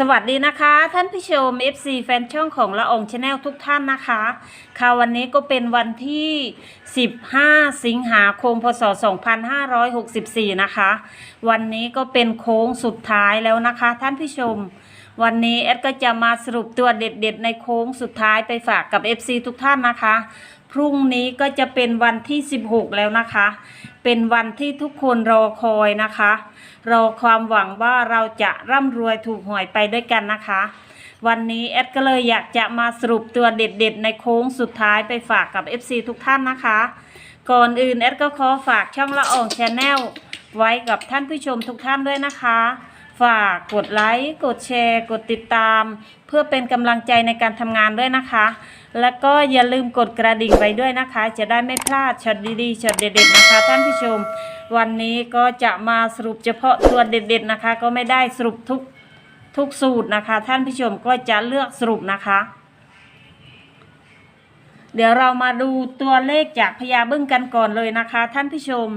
สวัสดีนะคะ ท่านผู้ชม FC แฟนช่องของละอองชาแนลทุกท่านนะคะ ค่ะวันนี้ก็เป็นวันที่ 15 สิงหาคมพศ 2564 นะคะ วันนี้ก็เป็นโค้งสุดท้ายแล้วนะคะ ท่านผู้ชม วันนี้แอดก็จะมาสรุปตัวเด็ดๆ ในโค้งสุดท้ายไปฝากกับ FC ทุกท่านนะคะ พรุ่งนี้ก็จะเป็นวันที่ 16 แล้วนะคะ เป็นวันที่ทุกคนรอคอยนะคะ รอความหวังว่าเราจะร่ำรวยถูกหวยไปด้วยกันนะคะ วันนี้แอดก็เลยอยากจะมาสรุปตัวเด็ดๆ ในโค้งสุดท้ายไปฝากกับ FC ทุกท่านนะคะ ก่อนอื่นแอดก็ขอฝากช่องละอองชาแนลไว้กับท่านผู้ชมทุกท่านด้วยนะคะ ฝากกดไลค์ กดแชร์ กดติดตาม เพื่อเป็นกำลังใจในการทำงานด้วยนะคะ แล้วก็อย่าลืมกดกระดิ่งไว้ด้วยนะคะ จะได้ไม่พลาดช็อตดีๆช็อตเด็ดๆนะคะท่านผู้ชม วันนี้ก็จะมาสรุปเฉพาะตัวเด็ดๆนะคะ ก็ไม่ได้สรุปทุกทุกสูตรนะคะ ท่านผู้ชมก็จะเลือกสรุปนะคะ เดี๋ยวเรามาดูตัวเลขจากพญาบึ้งกันก่อนเลยนะคะ ท่านผู้ชม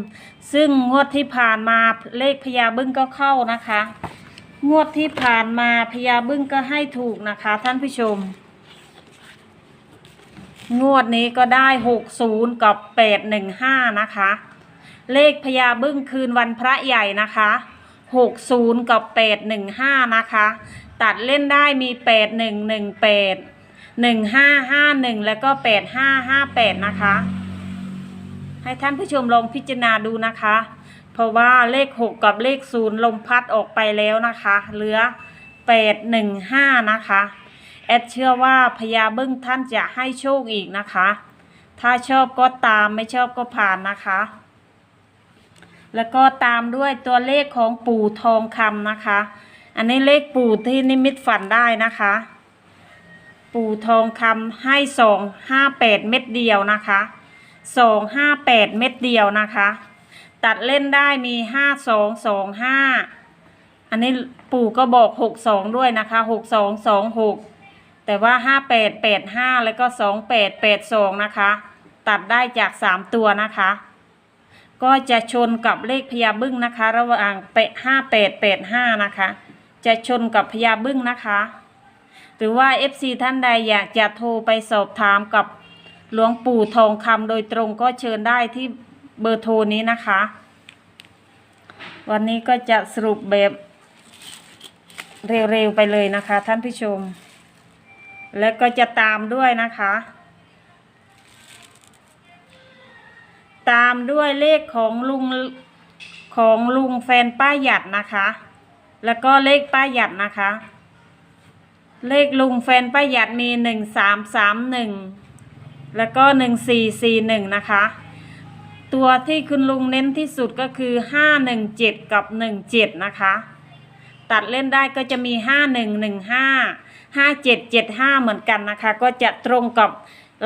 ซึ่งงวดที่ผ่านมาเลขพญาบึ้งก็เข้านะคะ งวดที่ผ่านมาพญาบึ้งก็ให้ถูกนะคะ ท่านผู้ชม งวดนี้ก็ได้หกศูนย์กับแปดหนึ่งห้านะคะ เลขพญาบึ้งคืนวันพระใหญ่นะคะหกศูนย์กับแปดหนึ่งห้านะคะ ตัดเล่นได้มีแปดหนึ่งหนึ่งแล้วก็แปดห้าห้าแปดนะคะ ให้ท่านผู้ชมลองพิจารณาดูนะคะ เพราะว่าเลขหกกับเลขศูนย์ลมพัดออกไปแล้วนะคะ เหลือแปดหนึ่งห้านะคะ แอดเชื่อว่าพญาบึ้งท่านจะให้โชคอีกนะคะ ถ้าชอบก็ตามไม่ชอบก็ผ่านนะคะ แล้วก็ตามด้วยตัวเลขของปู่ทองคำนะคะ อันนี้เลขปู่ที่นิมิตฝันได้นะคะ ปู่ทองคำให้สองห้าแปดเม็ดเดียวนะคะสองห้าแปดเม็ดเดียวนะคะ ตัดเล่นได้มีห้าสองสองห้าอันนี้ปู่ก็บอกหกสองด้วยนะคะหกสองสองหก แต่ว่าห้าแปดแล้วก็สองแปดแปดสองนะคะ ตัดได้จากสามตัวนะคะ ก็จะชนกับเลขพญาบึ้งนะคะ ระหว่างเปะห้าแปดแปดห้านะคะ จะชนกับพญาบึ้งนะคะ หรือว่า FC ท่านใดอยากจะโทรไปสอบถามกับหลวงปู่ทองคำโดยตรงก็เชิญได้ที่เบอร์โทรนี้นะคะ วันนี้ก็จะสรุปแบบเร็วๆไปเลยนะคะท่านผู้ชม แล้วก็จะตามด้วยนะคะ ตามด้วยเลขของลุงของลุงแฟนป้าหยัดนะคะ แล้วก็เลขป้าหยัดนะคะ เลขลุงแฟนป้าหยัดมีหนึ่งสามสามหนึ่งแล้วก็หนึ่งสี่สี่หนึ่งนะคะ ตัวที่คุณลุงเน้นที่สุดก็คือห้าหนึ่งเจ็ดกับหนึ่งเจ็ดนะคะ ตัดเล่นได้ก็จะมีห้าหนึ่งหนึ่งห้า ห้าเจ็ดเจ็ดห้าเหมือนกันนะคะ ก็จะตรงกับ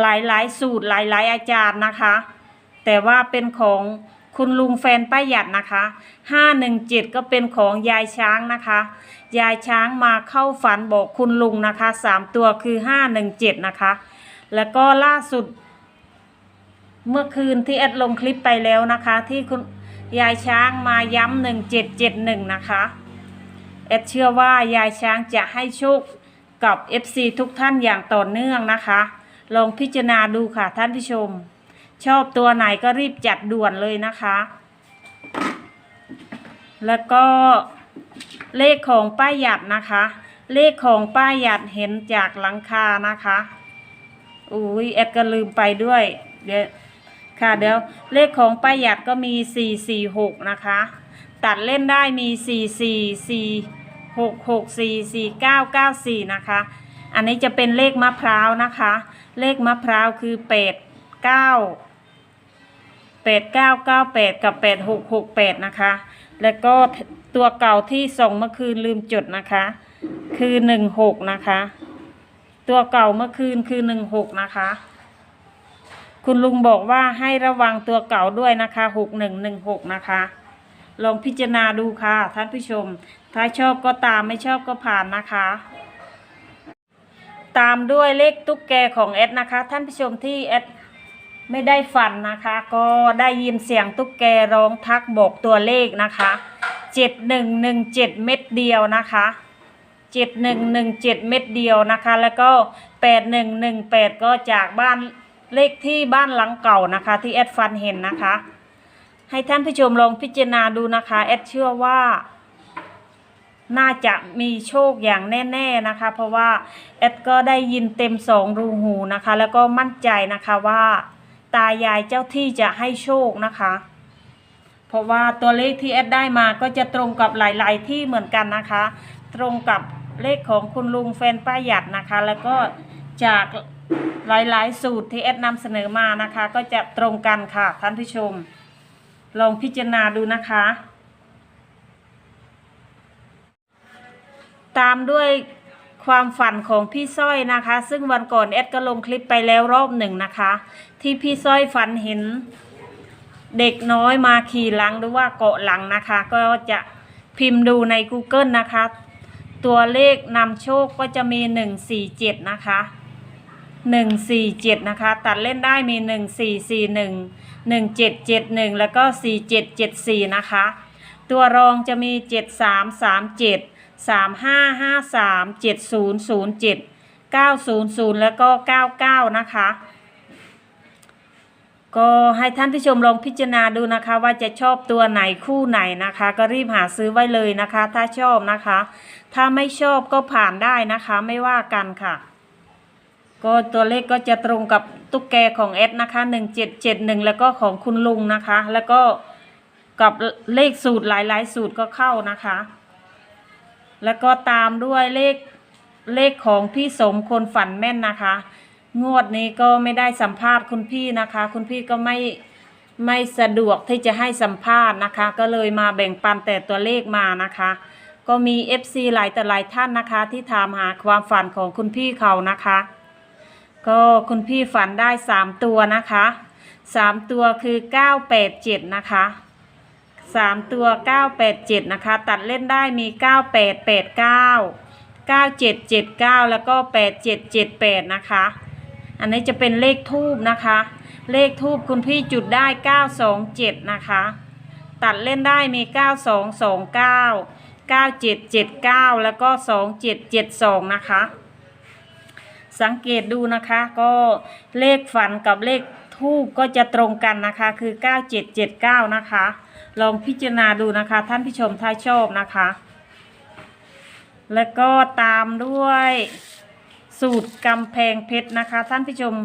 หลายๆ สูตรหลายๆ อาจารย์นะคะ แต่ว่าเป็นของคุณลุงแฟนป้าหยัดนะคะห้าหนึ่งเจ็ดก็เป็นของยายช้างนะคะ ยายช้างมาเข้าฝันบอกคุณลุงนะคะสามตัวคือห้าหนึ่งเจ็ดนะคะ แล้วก็ล่าสุด เมื่อคืนที่แอดลงคลิปไปแล้วนะคะ ที่คุณยายช้างมาย้ำหนึ่งเจ็ดเจ็ดหนึ่งนะคะ แอดเชื่อว่ายายช้างจะให้โชค กับ FC ทุกท่านอย่างต่อเนื่องนะคะ ลองพิจารณาดูค่ะท่านผู้ชม ชอบตัวไหนก็รีบจัดด่วนเลยนะคะ แล้วก็เลขของป้าหยัดนะคะ เลขของป้าหยัดเห็นจากหลังคานะคะอุ้ยแอดก็ลืมไปด้วย เดี๋ยวค่ะเดี๋ยวเลขของป้าหยัดก็มีสี่สี่หกนะคะ ตัดเล่นได้มีสี่สี่สี่ หกหกสี่สี่เก้าเก้าสี่นะคะ อันนี้จะเป็นเลขมะพร้าวนะคะ เลขมะพร้าวคือแปดเก้าแปดเก้าเก้าแปดกับแปดหกหกแปดนะคะ แล้วก็ตัวเก่าที่ส่งเมื่อคืนลืมจดนะคะ คือหนึ่งหกนะคะ ตัวเก่าเมื่อคืนคือหนึ่งหกนะคะ คุณลุงบอกว่าให้ระวังตัวเก่าด้วยนะคะหกหนึ่งหนึ่งหกนะคะ ลองพิจารณาดูค่ะท่านผู้ชม ถ้าชอบก็ตามไม่ชอบก็ผ่านนะคะ ตามด้วยเลขตุ๊กแกของเอสนะคะ ท่านผู้ชมที่เอสไม่ได้ฝันนะคะ ก็ได้ยินเสียงตุ๊กแกร้องทักบอกตัวเลขนะคะเจ็ดหนึ่งหนึ่งเจ็ดเม็ดเดียวนะคะเจ็ดหนึ่งหนึ่งเจ็ดเม็ดเดียวนะคะ แล้วก็แปดหนึ่งหนึ่งแปดก็จากบ้านเลขที่บ้านหลังเก่านะคะ ที่แอดฟันเห็นนะคะ ให้ท่านผู้ชมลองพิจารณาดูนะคะแอดเชื่อว่า น่าจะมีโชคอย่างแน่ๆนะคะ เพราะว่าแอดก็ได้ยินเต็มสองรูหูนะคะ แล้วก็มั่นใจนะคะว่า ตายายเจ้าที่จะให้โชคนะคะ เพราะว่าตัวเลขที่แอดได้มาก็จะตรงกับหลายๆที่เหมือนกันนะคะ ตรงกับเลขของคุณลุงแฟนป้าหยัดนะคะ แล้วก็จากหลายๆ สูตรที่แอดนำเสนอมานะคะ ก็จะตรงกันค่ะท่านผู้ชม ลองพิจารณาดูนะคะ ตามด้วยความฝันของพี่สร้อยนะคะ ซึ่งวันก่อนแอดก็ลงคลิปไปแล้วรอบหนึ่งนะคะ ที่พี่สร้อยฝันเห็นเด็กน้อยมาขี่หลังหรือว่าเกาะหลังนะคะ ก็จะพิมพ์ดูใน Google นะคะ ตัวเลขนำโชคก็จะมี 147 นะคะ 147 นะคะ ตัดเล่นได้มี 1441 1771 แล้วก็ 4774 นะคะ ตัวรองจะมี 7337 3553 7007 900 แล้วก็ 99 นะคะ ก็ให้ท่านผู้ชมลองพิจารณาดูนะคะว่าจะชอบตัวไหนคู่ไหนนะคะ ก็รีบหาซื้อไว้เลยนะคะ ถ้าชอบนะคะ ถ้าไม่ชอบก็ผ่านได้นะคะไม่ว่ากันค่ะ ก็ตัวเลขก็จะตรงกับตุ๊กแกของเอสนะคะหนึ่งเจ็ดเจ็ดหนึ่งแล้วก็ของคุณลุงนะคะ แล้วก็กับเลขสูตรหลายๆ สูตรก็เข้านะคะ แล้วก็ตามด้วยเลขเลขของพี่สมคนฝันแม่นนะคะ งวดนี้ก็ไม่ได้สัมภาษณ์คุณพี่นะคะ คุณพี่ก็ไม่ไม่สะดวกที่จะให้สัมภาษณ์นะคะ ก็เลยมาแบ่งปันแต่ตัวเลขมานะคะ ก็มี FC หลายแต่หลายท่านนะคะ ที่ถามหาความฝันของคุณพี่เขานะคะ ก็คุณพี่ฝันได้สามตัวนะคะสามตัวคือเก้าแปดเจ็ดนะคะสามตัวเก้าแปดเจ็ดนะคะ ตัดเล่นได้มีเก้าแปดแปดเก้าเก้าเจ็ดเจ็ดเก้าแล้วก็แปดเจ็ดเจ็ดแปดนะคะ อันนี้จะเป็นเลขทูบนะคะ เลขทูบคุณพี่จุดได้เก้าสองเจ็ดนะคะ ตัดเล่นได้มีเก้าสองสองเก้าเก้าเจ็ดเจ็ดเก้าแล้วก็สองเจ็ดเจ็ดสองนะคะ สังเกตดูนะคะก็เลขฝันกับเลขทูบก็จะตรงกันนะคะคือ 9779 นะคะ ลองพิจารณาดูนะคะ ท่านผู้ชมถ้าชอบนะคะแล้วก็ตามด้วยสูตรกำแพงเพชรนะคะ ท่านผู้ชม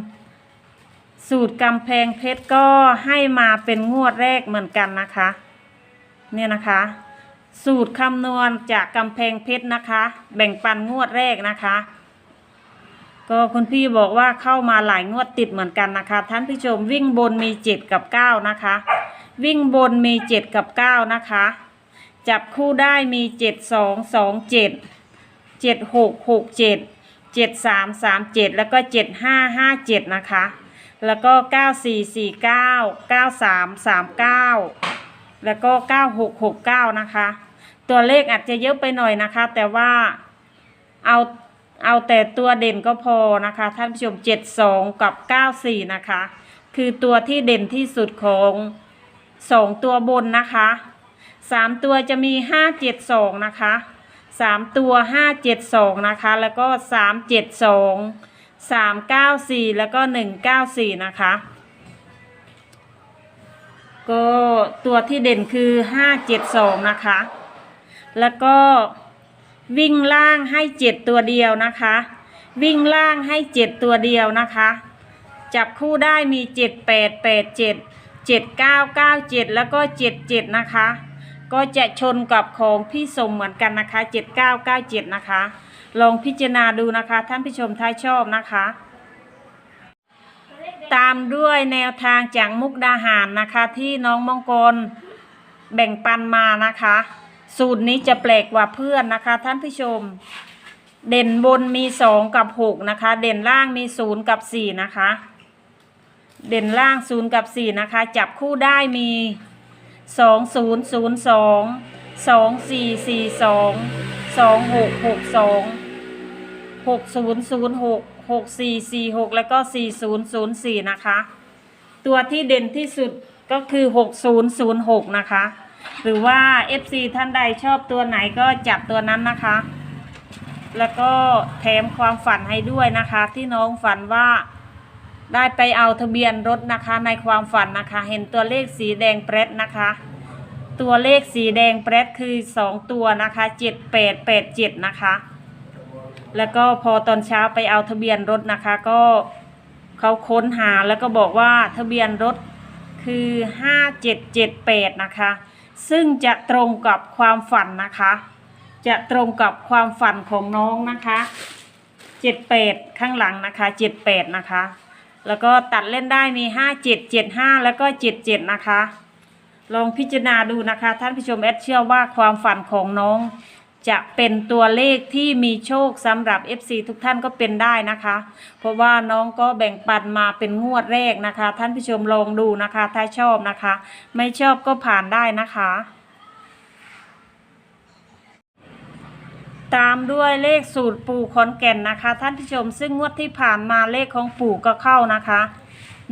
สูตรกำแพงเพชรก็ให้มาเป็นงวดแรกเหมือนกันนะคะ เนี่ยนะคะ สูตรคำนวณจากกำแพงเพชรนะคะ แบ่งปันงวดแรกนะคะ ก็คุณพี่บอกว่าเข้ามาหลายงวดติดเหมือนกันนะคะ ท่านผู้ชมวิ่งบนมีเจ็ดกับเก้านะคะ วิ่งบนมีเจ็ดกับเก้านะคะ จับคู่ได้มีเจ็ดสองสองเจ็ดเจ็ดหกหกเจ็ดเจ็ดสามสามเจ็ดแล้วก็เจ็ดห้าห้าเจ็ดนะคะ แล้วก็เก้าสี่สี่เก้าเก้าสามสามเก้าแล้วก็เก้าหกหกเก้านะคะ ตัวเลขอาจจะเยอะไปหน่อยนะคะ แต่ว่าเอา เอาแต่ตัวเด่นก็พอนะคะ ท่านผู้ชม 72 กับ 94 นะคะ คือตัวที่เด่นที่สุดของ 2 ตัวบนนะคะ 3 ตัวจะมี 572 นะคะ 3 ตัว 572 นะคะ แล้วก็ 372 394 แล้วก็ 194 นะคะ ก็ตัวที่เด่นคือ 572 นะคะ แล้วก็ วิ่งล่างให้เจ็ดตัวเดียวนะคะ วิ่งล่างให้เจ็ดตัวเดียวนะคะ จับคู่ได้มีเจ็ดแปดแปดเจ็ดเจ็ดเก้าเก้าเจ็ดแล้วก็เจ็ดเจ็ดนะคะ ก็จะชนกับของพี่สมเหมือนกันนะคะเจ็ดเก้าเก้าเจ็ดนะคะ ลองพิจารณาดูนะคะ ท่านผู้ชมถ้าชอบนะคะตามด้วยแนวทางจากมุกดาหารนะคะที่น้องมงกรแบ่งปันมานะคะ สูตรนี้จะแปลกกว่าเพื่อนนะคะ ท่านผู้ชม เด่นบนมีสองกับหกนะคะ เด่นล่างมีศูนย์กับสี่นะคะ เด่นล่างศูนย์กับสี่นะคะ จับคู่ได้มีสองศูนย์ศูนย์สองสองสี่สี่สองสองหกหกสองหกศูนย์ศูนย์หกหกสี่สี่หกแล้วก็สี่ศูนย์ศูนย์สี่นะคะ ตัวที่เด่นที่สุดก็คือหกศูนย์ศูนย์หกนะคะ หรือว่า FC ท่านใดชอบตัวไหนก็จับตัวนั้นนะคะ แล้วก็แถมความฝันให้ด้วยนะคะ ที่น้องฝันว่าได้ไปเอาทะเบียนรถนะคะในความฝันนะคะ เห็นตัวเลขสีแดงเปรดนะคะ ตัวเลขสีแดงเปรดคือสองตัวนะคะเจ็ดแปดแปดเจ็ดนะคะ แล้วก็พอตอนเช้าไปเอาทะเบียนรถนะคะ ก็เขาค้นหาแล้วก็บอกว่าทะเบียนรถคือห้าเจ็ดเจ็ดแปดนะคะ ซึ่งจะตรงกับความฝันนะคะ จะตรงกับความฝันของน้องนะคะเจ็ดแปดข้างหลังนะคะเจ็ดแปดนะคะ แล้วก็ตัดเล่นได้มีห้าเจ็ดเจ็ดห้าแล้วก็เจ็ดเจ็ดนะคะ ลองพิจารณาดูนะคะ ท่านผู้ชมแอดเชื่อว่าความฝันของน้อง จะเป็นตัวเลขที่มีโชคสำหรับ FC ทุกท่านก็เป็นได้นะคะ เพราะว่าน้องก็แบ่งปันมาเป็นงวดแรกนะคะ ท่านผู้ชมลองดูนะคะ ถ้าชอบนะคะ ไม่ชอบก็ผ่านได้นะคะ ตามด้วยเลขสูตรปู่ขอนแก่นนะคะ ท่านผู้ชมซึ่งงวดที่ผ่านมาเลขของปู่ก็เข้านะคะ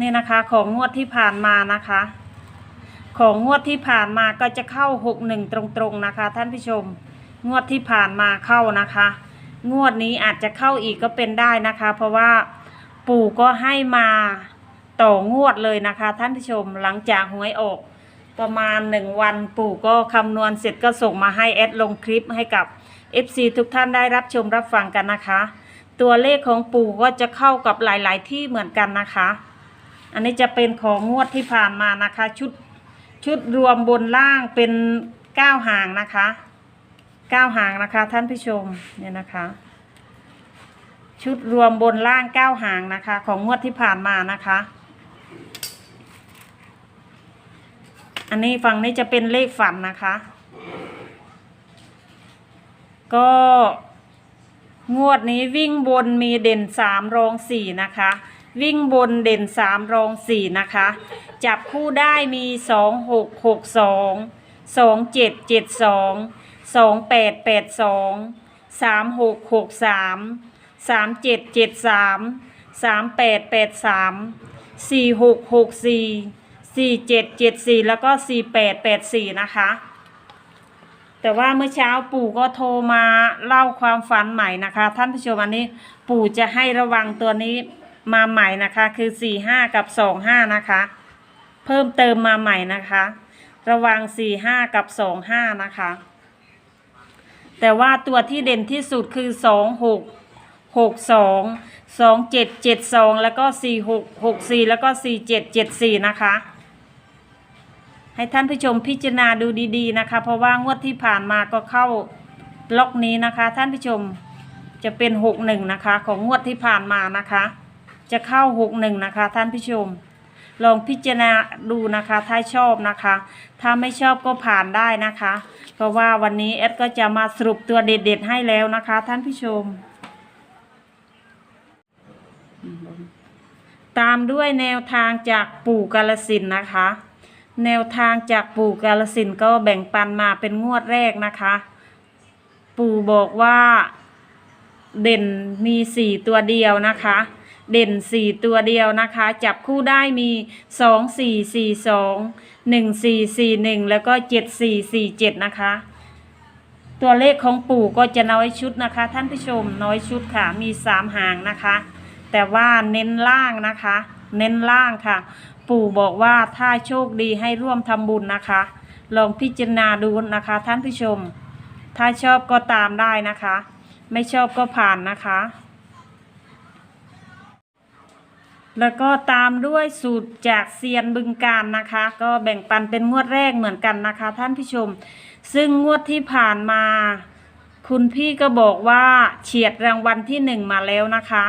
นี่นะคะของงวดที่ผ่านมานะคะ ของงวดที่ผ่านมาก็จะเข้าหกหนึ่งตรงๆนะคะ ท่านผู้ชม งวดที่ผ่านมาเข้านะคะ งวดนี้อาจจะเข้าอีกก็เป็นได้นะคะ เพราะว่าปู่ก็ให้มาต่องวดเลยนะคะ ท่านผู้ชมหลังจากหวยออกประมาณหนึ่งวันปู่ก็คำนวณเสร็จก็ส่งมาให้แอดลงคลิปให้กับ FC ทุกท่านได้รับชมรับฟังกันนะคะ ตัวเลขของปู่ก็จะเข้ากับหลาย ๆ ที่เหมือนกันนะคะ อันนี้จะเป็นของงวดที่ผ่านมานะคะ ชุดชุดรวมบนล่างเป็นเก้าหางนะคะ เก้าหางนะคะท่านผู้ชมเนี่ยนะคะ ชุดรวมบนล่างเก้าหางนะคะ ของงวดที่ผ่านมานะคะ อันนี้ฝั่งนี้จะเป็นเลขฝันนะคะ ก็งวดนี้วิ่งบนมีเด่นสามรองสี่นะคะ วิ่งบนเด่นสามรองสี่นะคะ จับคู่ได้มีสองหกหกสองสองเจ็ดเจ็ดสอง สองแปดแปดสองสามหกหกสามสามเจ็ดเจ็ดสามสามแปดแปดสามสี่หกหกสี่สี่เจ็ดเจ็ดสี่แล้วก็สี่แปดแปดสี่นะคะ แต่ว่าเมื่อเช้าปู่ก็โทรมาเล่าความฝันใหม่นะคะ ท่านผู้ชมอันนี้ปู่จะให้ระวังตัวนี้มาใหม่นะคะ คือสี่ห้ากับสองห้านะคะ เพิ่มเติมมาใหม่นะคะ ระวังสี่ห้ากับสองห้านะคะ แต่ว่าตัวที่เด่นที่สุดคือสองหกหกสองสองเจ็ดเจ็ดสองแล้วก็สี่หกหกสี่แล้วก็สี่เจ็ดเจ็ดสี่นะคะ ให้ท่านผู้ชมพิจารณาดูดีๆนะคะ เพราะว่างวดที่ผ่านมาก็เข้าล็อกนี้นะคะ ท่านผู้ชมจะเป็นหกหนึ่งนะคะ ของงวดที่ผ่านมานะคะ จะเข้าหกหนึ่งนะคะ ท่านผู้ชม ลองพิจารณาดูนะคะถ้าชอบนะคะ ถ้าไม่ชอบก็ผ่านได้นะคะ เพราะว่าวันนี้แอดก็จะมาสรุปตัวเด็ดๆให้แล้วนะคะ ท่านผู้ชม ตามด้วยแนวทางจากปู่กาลสินนะคะ แนวทางจากปู่กาลสินก็แบ่งปันมาเป็นงวดแรกนะคะ ปู่บอกว่าเด่นมีสี่ตัวเดียวนะคะ เด่นสี่ตัวเดียวนะคะ จับคู่ได้มีสองสี่สี่สองหนึ่งสี่สี่หนึ่งแล้วก็เจ็ดสี่สี่เจ็ดนะคะ ตัวเลขของปู่ก็จะน้อยชุดนะคะ ท่านผู้ชมน้อยชุดค่ะ มีสามหางนะคะ แต่ว่าเน้นล่างนะคะ เน้นล่างค่ะ ปู่บอกว่าถ้าโชคดีให้ร่วมทำบุญนะคะ ลองพิจารณาดูนะคะ ท่านผู้ชม ถ้าชอบก็ตามได้นะคะ ไม่ชอบก็ผ่านนะคะ แล้วก็ตามด้วยสูตรจากเซียนบึงการนะคะ ก็แบ่งปันเป็นงวดแรกเหมือนกันนะคะ ท่านผู้ชม ซึ่งงวดที่ผ่านมา คุณพี่ก็บอกว่าเฉียดรางวัลที่หนึ่งมาแล้วนะคะ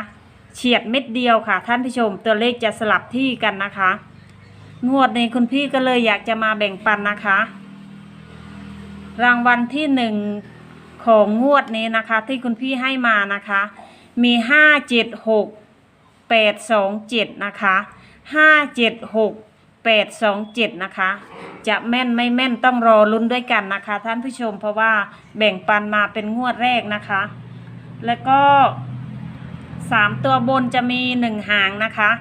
เฉียดเม็ดเดียวค่ะ ท่านผู้ชม ตัวเลขจะสลับที่กันนะคะ งวดนี้คุณพี่ก็เลยอยากจะมาแบ่งปันนะคะ รางวัลที่หนึ่งของงวดนี้นะคะ ที่คุณพี่ให้มานะคะ มีห้าเจ็ดหก แปดสองเจ็ดนะคะห้าเจ็ดหกแปดสองเจ็ดนะคะ จะแม่นไม่แม่นต้องรอลุ้นด้วยกันนะคะ ท่านผู้ชมเพราะว่าแบ่งปันมาเป็นงวดแรกนะคะ แล้วก็สามตัวบนจะมีหนึ่งหางนะคะ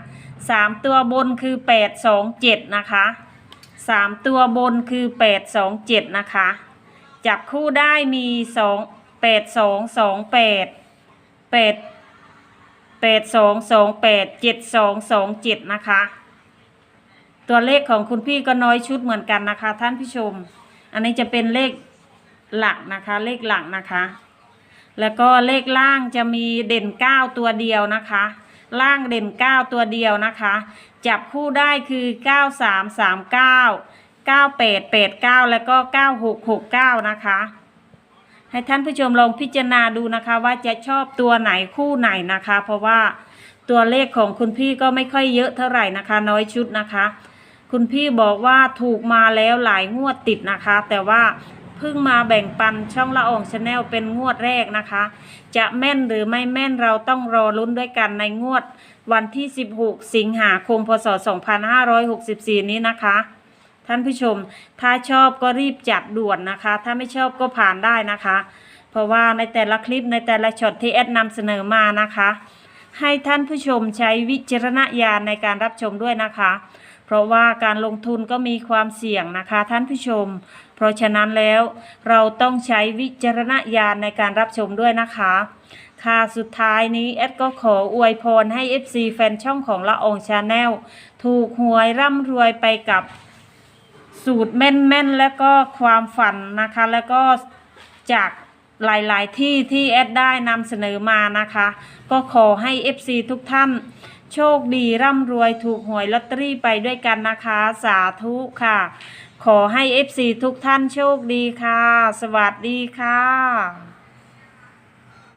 สามตัวบนคือแปดสองเจ็ดนะคะสามตัวบนคือแปดสองเจ็ดนะคะ จับคู่ได้มีสองแปดสองสอง แปดสองสองแปดเจ็ดสองสองเจ็ดนะคะ ตัวเลขของคุณพี่ก็น้อยชุดเหมือนกันนะคะ ท่านผู้ชม อันนี้จะเป็นเลขหลักนะคะ เลขหลักนะคะ แล้วก็เลขล่างจะมีเด่นเก้าตัวเดียวนะคะ ล่างเด่นเก้าตัวเดียวนะคะ จับคู่ได้คือเก้าสามสามเก้าเก้าแปดแปดเก้าแล้วก็เก้าหกหกเก้านะคะ ให้ท่านผู้ชมลองพิจารณาดูนะคะ ว่าจะชอบตัวไหนคู่ไหนนะคะ เพราะว่าตัวเลขของคุณพี่ก็ไม่ค่อยเยอะเท่าไหร่นะคะ น้อยชุดนะคะ คุณพี่บอกว่าถูกมาแล้วหลายงวดติดนะคะ แต่ว่าเพิ่งมาแบ่งปันช่องละอองชาแนลเป็นงวดแรกนะคะ จะแม่นหรือไม่แม่นเราต้องรอลุ้นด้วยกันในงวด วันที่ 16 สิงหาคมพศ 2564 นี้นะคะ ท่านผู้ชม ถ้าชอบก็รีบจัดด่วนนะคะ ถ้าไม่ชอบก็ผ่านได้นะคะ เพราะว่าในแต่ละคลิปในแต่ละช็อตที่แอดนำเสนอมานะคะ ให้ท่านผู้ชมใช้วิจารณญาณในการรับชมด้วยนะคะ เพราะว่าการลงทุนก็มีความเสี่ยงนะคะ ท่านผู้ชม เพราะฉะนั้นแล้วเราต้องใช้วิจารณญาณในการรับชมด้วยนะคะค่ะสุดท้ายนี้แอดก็ขออวยพรให้ FC แฟนช่องของละอองชาแนลถูกหวยร่ำรวยไปกับ สูตรแม่นๆ แล้วก็ความฝันนะคะ แล้วก็จากหลายๆที่ที่แอดได้นำเสนอมานะคะ ก็ขอให้ FC ทุกท่าน โชคดีร่ำรวยถูกหวยลอตเตอรี่ไปด้วยกันนะคะ สาธุค่ะ ขอให้ FC ทุกท่านโชคดีค่ะ สวัสดีค่ะ